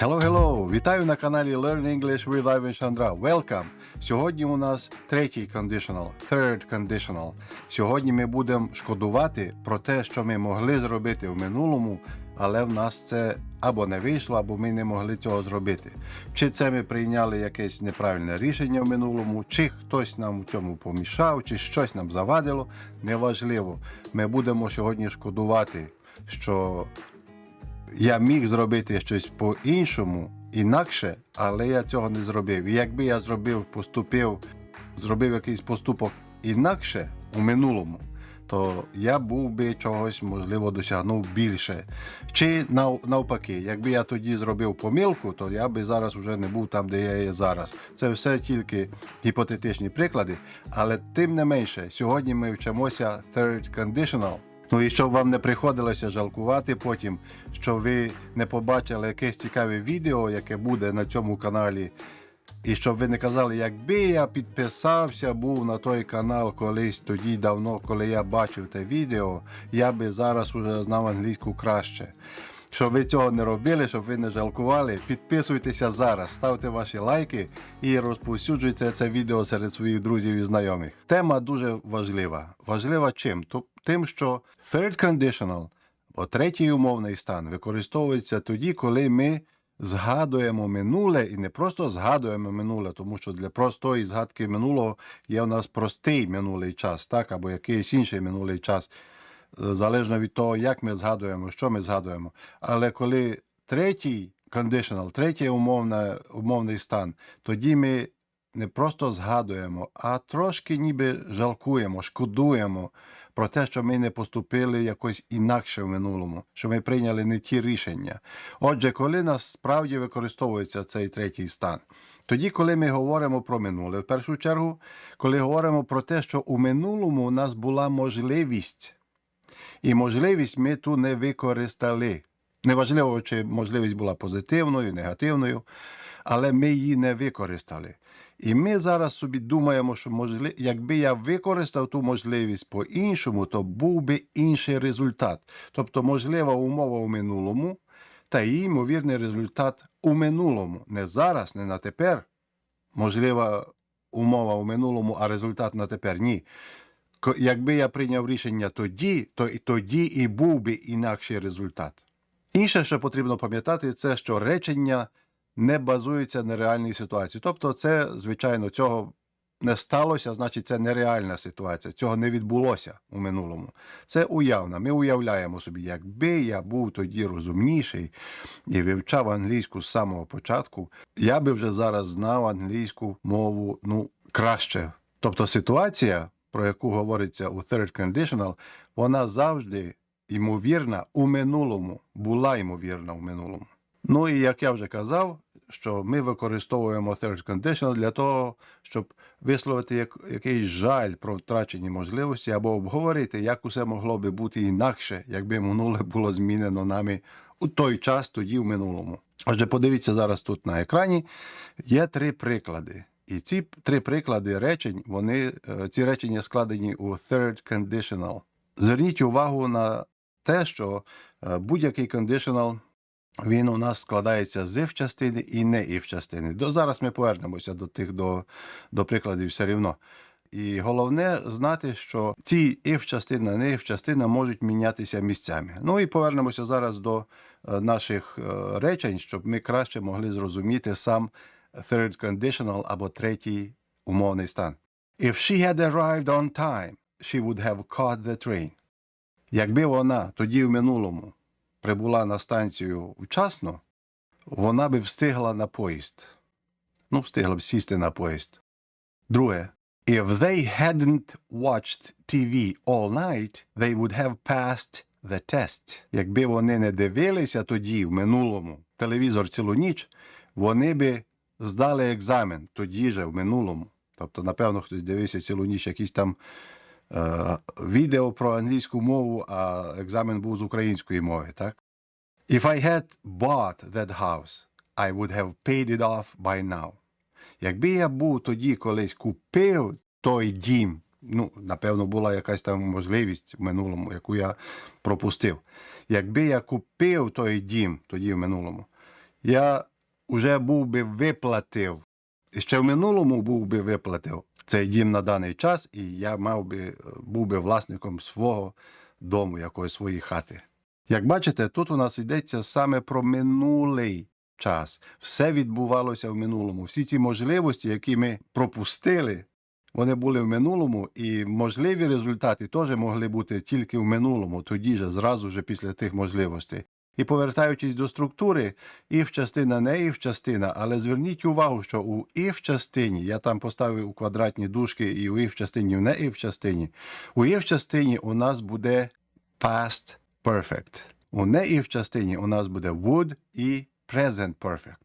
Hello, hello! Вітаю на каналі Learn English with Ivan Chandra. Welcome! Сьогодні у нас третій conditional, third conditional. Сьогодні ми будемо шкодувати про те, що ми могли зробити в минулому, але в нас це або не вийшло, або ми не могли цього зробити. Чи це ми прийняли якесь неправильне рішення в минулому, чи хтось нам у цьому помішав, чи щось нам завадило. Неважливо. Ми будемо сьогодні шкодувати, що я міг зробити щось по-іншому, інакше, але я цього не зробив. І якби я зробив, поступив, зробив якийсь поступок інакше у минулому, то я був би чогось, можливо, досягнув більше. Чи нав- навпаки, якби я тоді зробив помилку, то я би зараз вже не був там, де я є зараз. Це все тільки гіпотетичні приклади, але тим не менше, сьогодні ми вчимося third conditional. Ну і щоб вам не приходилося жалкувати потім, що ви не побачили якесь цікаве відео, яке буде на цьому каналі. І щоб ви не казали, якби я підписався, був на той канал колись тоді давно, коли я бачив те відео, я би зараз уже знав англійську краще. Щоб ви цього не робили, щоб ви не жалкували, підписуйтеся зараз, ставте ваші лайки і розповсюджуйте це відео серед своїх друзів і знайомих. Тема дуже важлива. Важлива чим? Тим, що third conditional, о третій умовний стан, використовується тоді, коли ми згадуємо минуле і не просто згадуємо минуле, тому що для простої згадки минулого є у нас простий минулий час, так, або якийсь інший минулий час залежно від того, як ми згадуємо, що ми згадуємо. Але коли третій conditional, третій умовна, умовний стан, тоді ми не просто згадуємо, а трошки ніби жалкуємо, шкодуємо про те, що ми не поступили якось інакше в минулому, що ми прийняли не ті рішення. Отже, коли насправді використовується цей третій стан, тоді, коли ми говоримо про минуле, в першу чергу, коли говоримо про те, що у минулому у нас була можливість і можливість ми ту не використали. Неважливо, чи можливість була позитивною, негативною, але ми її не використали. І ми зараз собі думаємо, що можли... якби я використав ту можливість по-іншому, то був би інший результат. Тобто, можлива умова у минулому, та її ймовірний результат у минулому. Не зараз, не на тепер. Можлива умова у минулому, а результат на тепер ні. Якби я прийняв рішення тоді, то і тоді і був би інакший результат. Інше, що потрібно пам'ятати, це що речення не базується на реальній ситуації. Тобто, це, звичайно, цього не сталося, значить, це нереальна ситуація. Цього не відбулося у минулому. Це уявна. Ми уявляємо собі, якби я був тоді розумніший і вивчав англійську з самого початку, я би вже зараз знав англійську мову ну, краще. Тобто ситуація, про яку говориться у third conditional, вона завжди ймовірна у минулому, була ймовірна у минулому. Ну і як я вже казав, що ми використовуємо third conditional для того, щоб висловити як, якийсь жаль про втрачені можливості або обговорити, як усе могло би бути інакше, якби минуле було змінено нами у той час, тоді в минулому. Отже, подивіться зараз тут на екрані. Є три приклади. І ці три приклади речень, вони, е, ці речення складені у third conditional. Зверніть увагу на те, що е, будь-який conditional він у нас складається з if частини і не if частини. До зараз ми повернемося до тих до, до прикладів все рівно. І головне знати, що ці if частина, не if частина можуть мінятися місцями. Ну і повернемося зараз до е, наших речень, щоб ми краще могли зрозуміти сам third conditional або третій умовний стан. If she had arrived on time, she would have caught the train. Якби вона тоді в минулому прибула на станцію вчасно, вона би встигла на поїзд. Ну, встигла б сісти на поїзд. Друге. If they hadn't watched TV all night, they would have passed the test. Якби вони не дивилися тоді, в минулому, телевізор цілу ніч, вони би здали екзамен тоді же, в минулому. Тобто, напевно, хтось дивився цілу ніч якісь там е, відео про англійську мову, а екзамен був з української мови, так? If I had bought that house, I would have paid it off by now. Якби я був тоді колись купив той дім, ну, напевно, була якась там можливість в минулому, яку я пропустив. Якби я купив той дім тоді в минулому, я уже був би виплатив. І ще в минулому був би виплатив цей дім на даний час, і я мав би, е, був би власником свого дому, якоїсь своєї хати. Як бачите, тут у нас йдеться саме про минулий час. Все відбувалося в минулому. Всі ті можливості, які ми пропустили, вони були в минулому, і можливі результати теж могли бути тільки в минулому, тоді же, зразу же після тих можливостей. І повертаючись до структури, if частина не if частина, але зверніть увагу, що у if частині, я там поставив у квадратні дужки і у if частині, в не if частині, у if частині у нас буде past perfect. У не if частині у нас буде would і present perfect.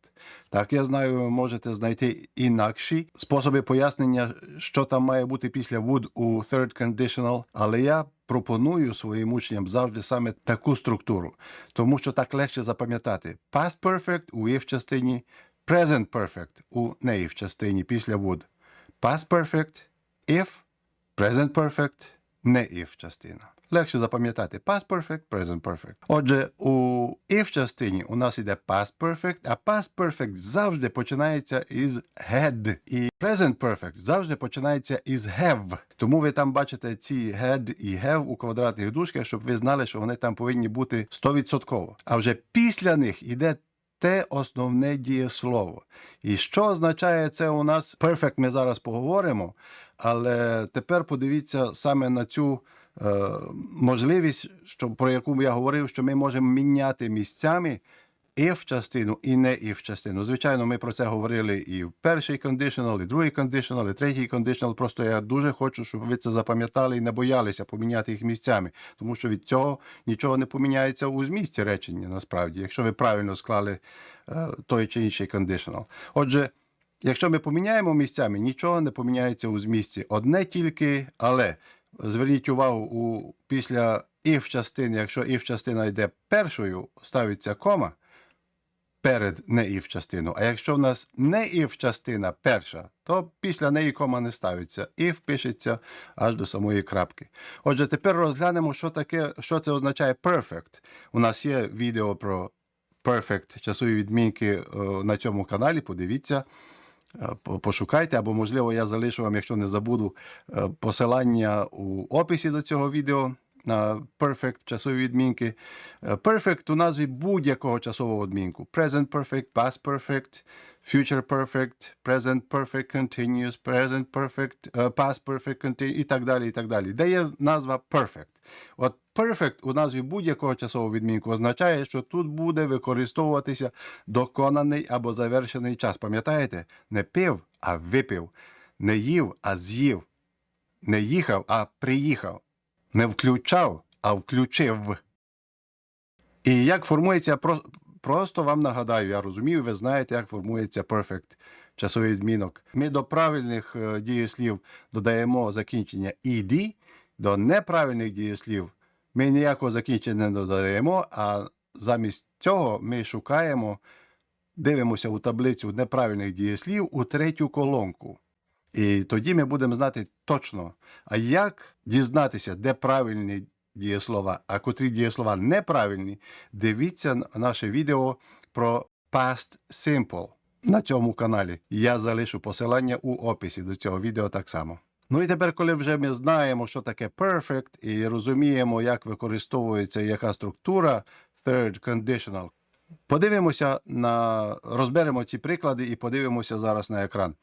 Так, я знаю, ви можете знайти інакші способи пояснення, що там має бути після would у third conditional, але я пропоную своїм учням завжди саме таку структуру, тому що так легше запам'ятати. Past perfect у if частині, present perfect у не if частині після would. Past perfect, if, present perfect, не if частина. Легше запам'ятати past perfect, present perfect. Отже, у if частині у нас іде past perfect, а past perfect завжди починається із had. І present perfect завжди починається із have. Тому ви там бачите ці had і have у квадратних дужках, щоб ви знали, що вони там повинні бути 100%. А вже після них іде те основне дієслово. І що означає це у нас? Perfect ми зараз поговоримо, але тепер подивіться саме на цю можливість, що, про яку я говорив, що ми можемо міняти місцями if частину і не if частину. Звичайно, ми про це говорили і в перший conditional, і другий conditional, і третій conditional. Просто я дуже хочу, щоб ви це запам'ятали і не боялися поміняти їх місцями, тому що від цього нічого не поміняється у змісті речення насправді, якщо ви правильно склали е, той чи інший conditional. Отже. Якщо ми поміняємо місцями, нічого не поміняється у змісті. Одне тільки, але зверніть увагу, у, після if частини, якщо if частина йде першою, ставиться кома перед не if частину. А якщо в нас не if частина перша, то після неї кома не ставиться. If пишеться аж до самої крапки. Отже, тепер розглянемо, що таке, що це означає perfect. У нас є відео про perfect часові відмінки е, на цьому каналі. Подивіться. Е, Пошукайте, або, можливо, я залишу вам, якщо не забуду, е, посилання у описі до цього відео на perfect часові відмінки. Е, Perfect у назві будь-якого часового відмінку. Present perfect, past perfect, future perfect, present perfect, continuous, present perfect, е, past perfect, continu- і так далі, і так далі. Де є назва perfect? От perfect у назві будь-якого часового відмінку означає, що тут буде використовуватися доконаний або завершений час. Пам'ятаєте? Не пив, а випив, не їв, а з'їв, не їхав, а приїхав, не включав, а включив. І як формується, просто вам нагадаю, я розумію, ви знаєте, як формується perfect часовий відмінок. Ми до правильних е, дієслів додаємо закінчення ed, до неправильних дієслів ми ніякого закінчення не додаємо, а замість цього ми шукаємо, дивимося у таблицю неправильних дієслів у третю колонку. І тоді ми будемо знати точно, а як дізнатися, де правильні дієслова, а котрі дієслова неправильні, дивіться наше відео про Past Simple на цьому каналі. Я залишу посилання у описі до цього відео так само. Ну і тепер, коли вже ми знаємо, що таке perfect, і розуміємо, як використовується яка структура third conditional, подивимося на розберемо ці приклади і подивимося зараз на екран.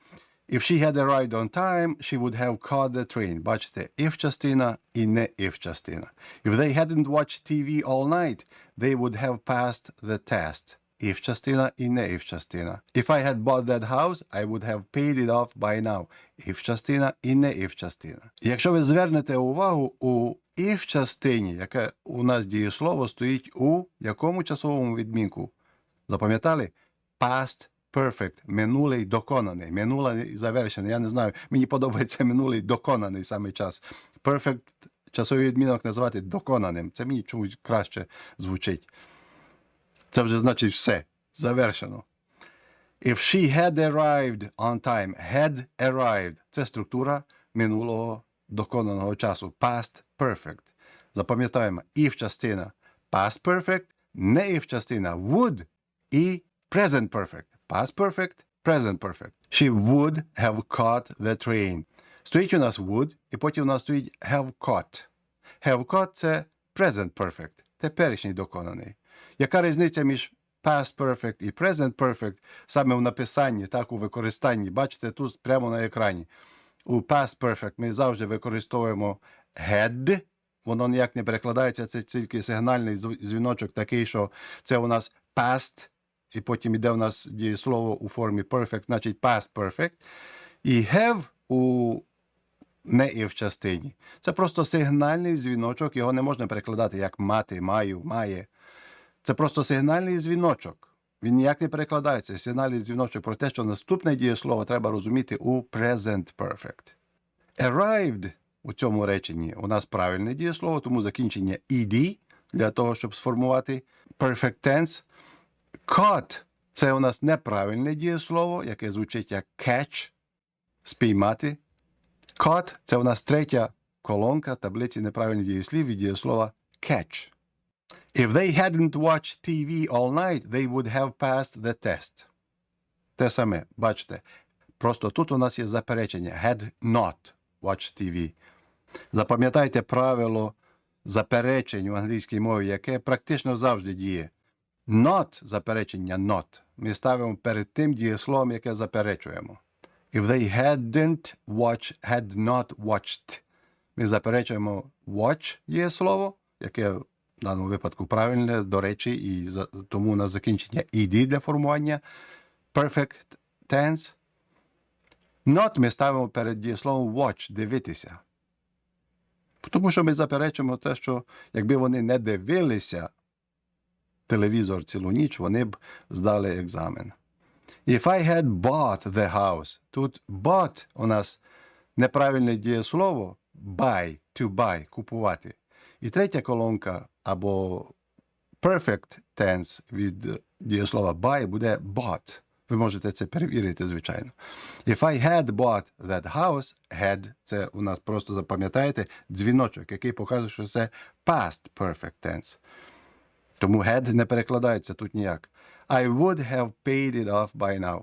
If she had arrived on time, she would have caught the train. Бачите, if частина і не if частина. If they hadn't watched TV all night, they would have passed the test. If частина і не if частина. If I had bought that house, I would have paid it off by now. If частина і не if частина. Якщо ви звернете увагу, у if частині, яке у нас дієслово, стоїть у якому часовому відмінку? Запам'ятали? Past perfect, минулий доконаний, минулий завершений. Я не знаю, мені подобається минулий доконаний саме час. Perfect часовий відмінок називати доконаним. Це мені чомусь краще звучить. Це вже значить все. Завершено. If she had arrived on time, had arrived. Це структура минулого доконаного часу. Past perfect. Запам'ятаємо, if частина past perfect, не if частина would і present perfect. Past perfect, present perfect. She would have caught the train. Стоїть у нас would, і потім у нас стоїть have caught. Have caught – це present perfect, теперішній доконаний. Яка різниця між past perfect і present perfect саме в написанні, так у використанні? Бачите тут прямо на екрані. У past perfect ми завжди використовуємо had. Воно ніяк не перекладається, це тільки сигнальний дзвіночок такий, що це у нас past, і потім йде у нас дієслово у формі perfect, значить past perfect. І have у не і в частині. Це просто сигнальний дзвіночок, його не можна перекладати як мати, маю, має. Це просто сигнальний дзвіночок. Він ніяк не перекладається. Сигнальний дзвіночок про те, що наступне дієслово треба розуміти у present perfect. Arrived у цьому реченні у нас правильне дієслово, тому закінчення ed для того, щоб сформувати perfect tense. Caught – це у нас неправильне дієслово, яке звучить як catch, спіймати. Caught – це у нас третя колонка таблиці неправильних дієслів від дієслова catch. If they hadn't watched TV all night, they would have passed the test. Те саме, бачите. Просто тут у нас є заперечення. Had not watched TV. Запам'ятайте правило заперечень у англійській мові, яке практично завжди діє. Not заперечення not. Ми ставимо перед тим дієсловом, яке заперечуємо. If they hadn't watched, had not watched. Ми заперечуємо watch дієслово, яке в даному випадку правильне, до речі, і тому на закінчення ed для формування perfect tense. Not ми ставимо перед дієсловом watch дивитися. Тому що ми заперечуємо те, що якби вони не дивилися телевізор цілу ніч, вони б здали екзамен. If I had bought the house, тут bought у нас неправильне дієслово buy, to buy, купувати. І третя колонка або perfect tense від дієслова buy буде bought. Ви можете це перевірити, звичайно. If I had bought that house, had – це у нас просто запам'ятаєте дзвіночок, який показує, що це past perfect tense. Тому had не перекладається тут ніяк. I would have paid it off by now.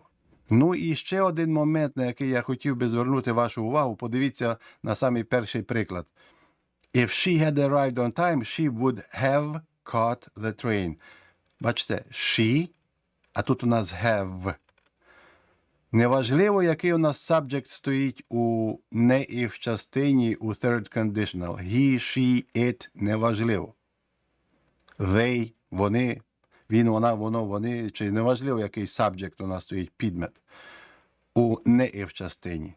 Ну і ще один момент, на який я хотів би звернути вашу увагу. Подивіться на самий перший приклад. If she had arrived on time, she would have caught the train. Бачите, she, а тут у нас have. Неважливо, який у нас subject стоїть у не і в частині у third conditional. He, she, it неважливо. They, вони, він, вона, воно, вони, чи неважливо, який subject у нас стоїть підмет. У не і в частині.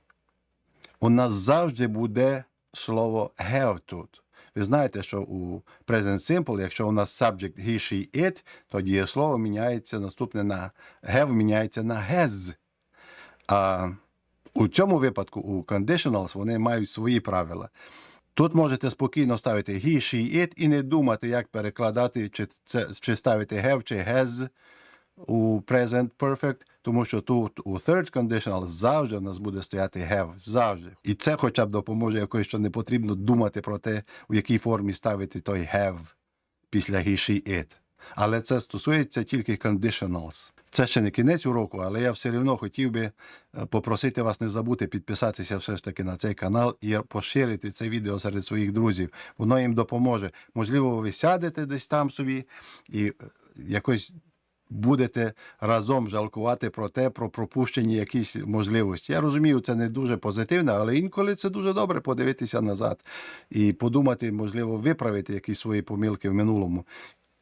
У нас завжди буде слово have тут. Ви знаєте, що у present simple, якщо у нас subject he, she, it, то дієслово міняється наступне на have міняється на has. А у цьому випадку у conditionals вони мають свої правила. Тут можете спокійно ставити he, she, it і не думати, як перекладати, чи, це, чи ставити have, чи has у present perfect, тому що тут у third conditional завжди в нас буде стояти have, завжди. І це хоча б допоможе якось, що не потрібно думати про те, у якій формі ставити той have після he, she, it. Але це стосується тільки conditionals. Це ще не кінець уроку, але я все одно хотів би е, попросити вас не забути підписатися все ж таки на цей канал і поширити це відео серед своїх друзів. Воно їм допоможе. Можливо, ви сядете десь там собі і е, якось будете разом жалкувати про те, про пропущені якісь можливості. Я розумію, це не дуже позитивно, але інколи це дуже добре подивитися назад і подумати, можливо, виправити якісь свої помилки в минулому.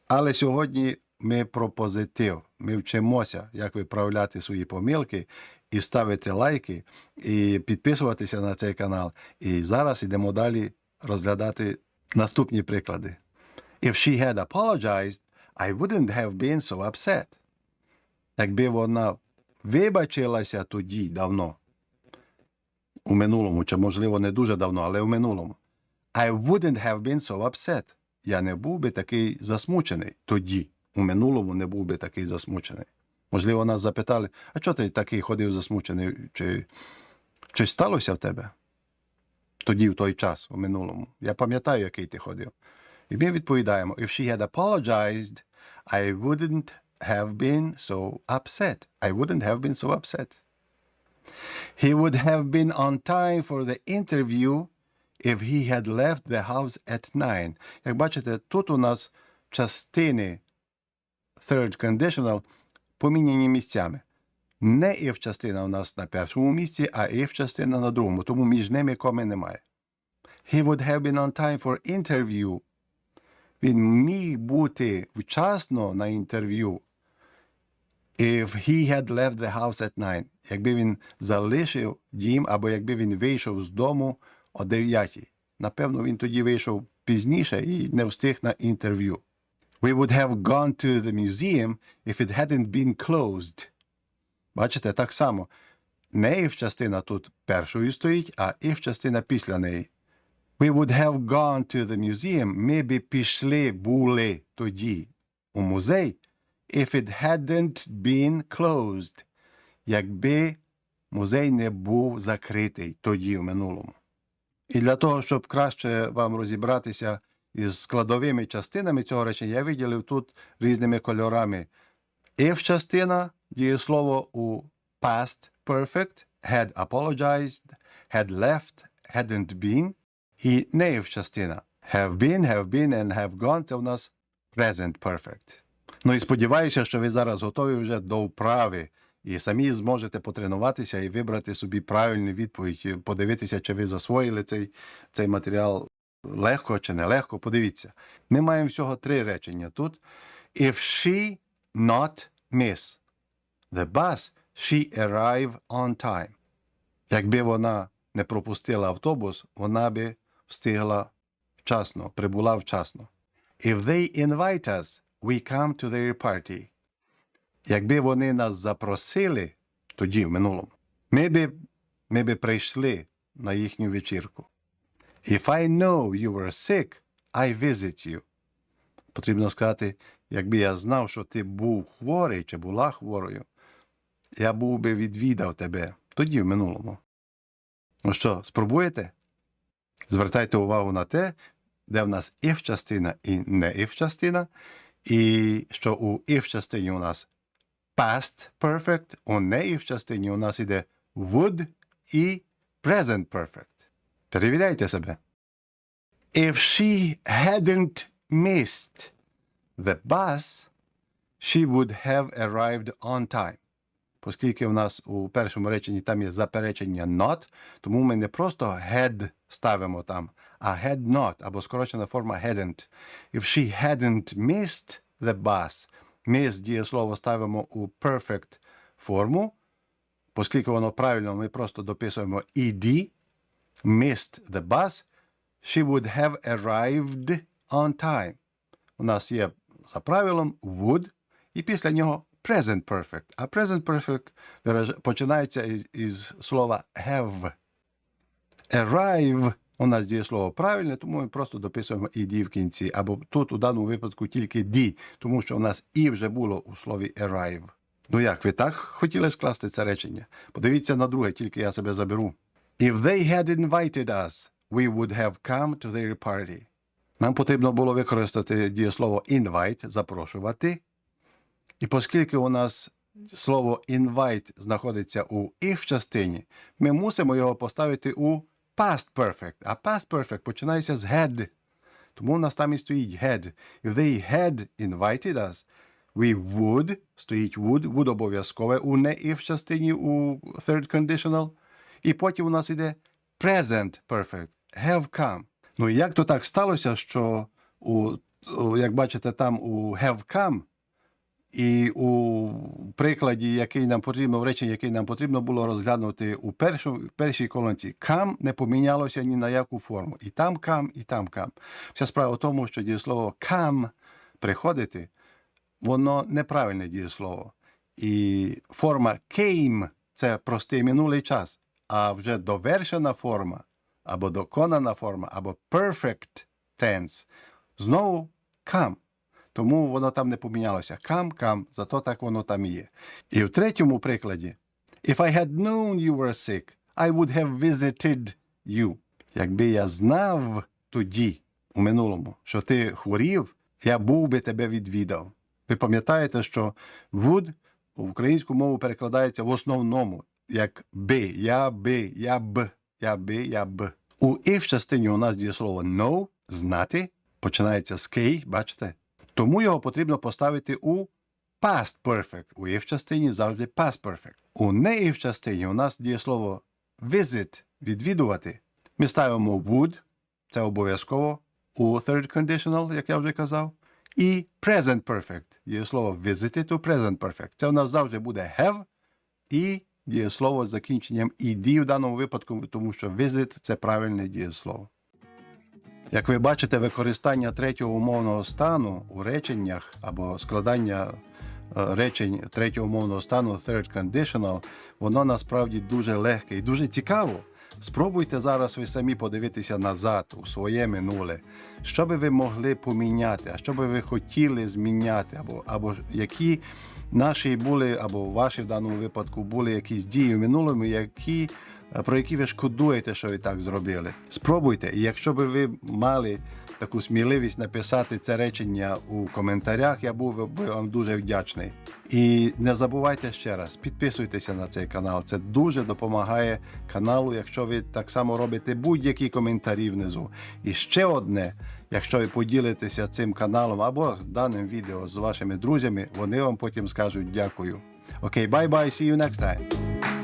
Але сьогодні ми про позитив. Ми вчимося, як виправляти свої помилки і ставити лайки, і підписуватися на цей канал. І зараз йдемо далі розглядати наступні приклади. If she had apologized, I wouldn't have been so upset. Якби вона вибачилася тоді давно, у минулому, чи можливо не дуже давно, але в минулому. I wouldn't have been so upset. Я не був би такий засмучений тоді. У минулому не був би такий засмучений. Можливо, нас запитали, а чого ти такий ходив засмучений? Чи щось сталося в тебе? Тоді, в той час, у минулому. Я пам'ятаю, який ти ходив. І ми відповідаємо: If she had apologized, I wouldn't have been so upset. I wouldn't have been so upset. He would have been on time for the interview if he had left the house at 9. Як бачите, тут у нас частини third conditional поміняні місцями. Не if частина у нас на першому місці, а if частина на другому, тому між ними коми немає. He would have been on time for interview. Він міг бути вчасно на інтерв'ю. If he had left the house at 9. Якби він залишив дім, або якби він вийшов з дому о 9. Напевно, він тоді вийшов пізніше і не встиг на інтерв'ю. We would have gone to the museum if it hadn't been closed. Бачите, так само. Не if частина тут першою стоїть, а if частина після неї. We would have gone to the museum. Ми би пішли були тоді у музей if it hadn't been closed. Якби музей не був закритий тоді в минулому. І для того, щоб краще вам розібратися із складовими частинами цього речення, я виділив тут різними кольорами. If частина дієслово у past perfect, had apologized, had left, hadn't been. І не if частина. Have been, have been and have gone це у нас present perfect. Ну і сподіваюся, що ви зараз готові вже до вправи і самі зможете потренуватися і вибрати собі правильну відповідь, подивитися, чи ви засвоїли цей, цей матеріал легко чи нелегко. Подивіться. Ми маємо всього три речення тут. If she not miss the bus, she arrive on time. Якби вона не пропустила автобус, вона би встигла вчасно, прибула вчасно. If they invite us, we come to their party. Якби вони нас запросили тоді, в минулому, ми би, ми би прийшли на їхню вечірку. If I know you were sick, I visit you. Потрібно сказати, якби я знав, що ти був хворий чи була хворою, я був би відвідав тебе тоді в минулому. Ну що, спробуєте? Звертайте увагу на те, де в нас if частина і не if частина, і що у if частині у нас past perfect, у не if частині у нас іде would і present perfect. Перевіряйте себе. If she hadn't missed the bus, she would have arrived on time. Оскільки в нас у першому реченні там є заперечення not, тому ми не просто had ставимо там, а had not, або скорочена форма hadn't. If she hadn't missed the bus, miss дієслово ставимо у perfect форму, оскільки воно правильно, ми просто дописуємо ed, missed the bus, she would have arrived on time. У нас є за правилом would, і після нього present perfect. А present perfect починається із, із слова have. Arrive у нас дієслово правильне, тому ми просто дописуємо «ed» в кінці. Або тут у даному випадку тільки «d», тому що у нас «і» вже було у слові arrive. Ну як, ви так хотіли скласти це речення? Подивіться на друге, тільки я себе заберу. If they had invited us, we would have come to their party. Нам потрібно було використати дієслово invite, запрошувати. І оскільки у нас слово invite знаходиться у if частині, ми мусимо його поставити у past perfect. А past perfect починається з had. Тому у нас там і стоїть had. If they had invited us, we would, стоїть would, would обов'язкове у не if частині у third conditional. І потім у нас іде present perfect, have come. Ну і як то так сталося, що у, як бачите, там у have come і у прикладі, який нам потрібно, в реченні, який нам потрібно було розглянути у першу, першій колонці, кам не помінялося ні на яку форму. І там кам, і там кам. Вся справа в тому, що дієслово кам приходити, воно неправильне дієслово. І форма came – це простий минулий час, а вже довершена форма, або доконана форма, або perfect tense знову come. Тому воно там не помінялося. Кам, кам, зато так воно там є. І в третьому прикладі: If I had known you were sick, I would have visited you. Якби я знав тоді, у минулому, що ти хворів, я був би тебе відвідав. Ви пам'ятаєте, що would в українську мову перекладається в основному як би, я би, я б, я би, я б. У if частині у нас дієслово know, знати, починається з кей, бачите? Тому його потрібно поставити у past perfect. У if частині завжди past perfect. У не if частині у нас дієслово visit, відвідувати. Ми ставимо would, це обов'язково у third conditional, як я вже казав. І present perfect. Дієслово visited у present perfect. Це у нас завжди буде have і дієслово з закінченням ed в даному випадку, тому що visit це правильне дієслово. Як ви бачите, використання третього умовного стану у реченнях або складання е, речень третього умовного стану third conditional, воно насправді дуже легке і дуже цікаво. Спробуйте зараз ви самі подивитися назад у своє минуле, що би ви могли поміняти, а що би ви хотіли зміняти, або, або які наші були, або ваші в даному випадку були якісь дії в минулому, які е, про які ви шкодуєте, що ви так зробили. Спробуйте, і якщо би ви мали таку сміливість написати це речення у коментарях, я був би вам дуже вдячний. І не забувайте ще раз, підписуйтеся на цей канал. Це дуже допомагає каналу, якщо ви так само робите будь-які коментарі внизу. І ще одне, якщо ви поділитеся цим каналом або даним відео з вашими друзями, вони вам потім скажуть дякую. Окей, bye, see you next time.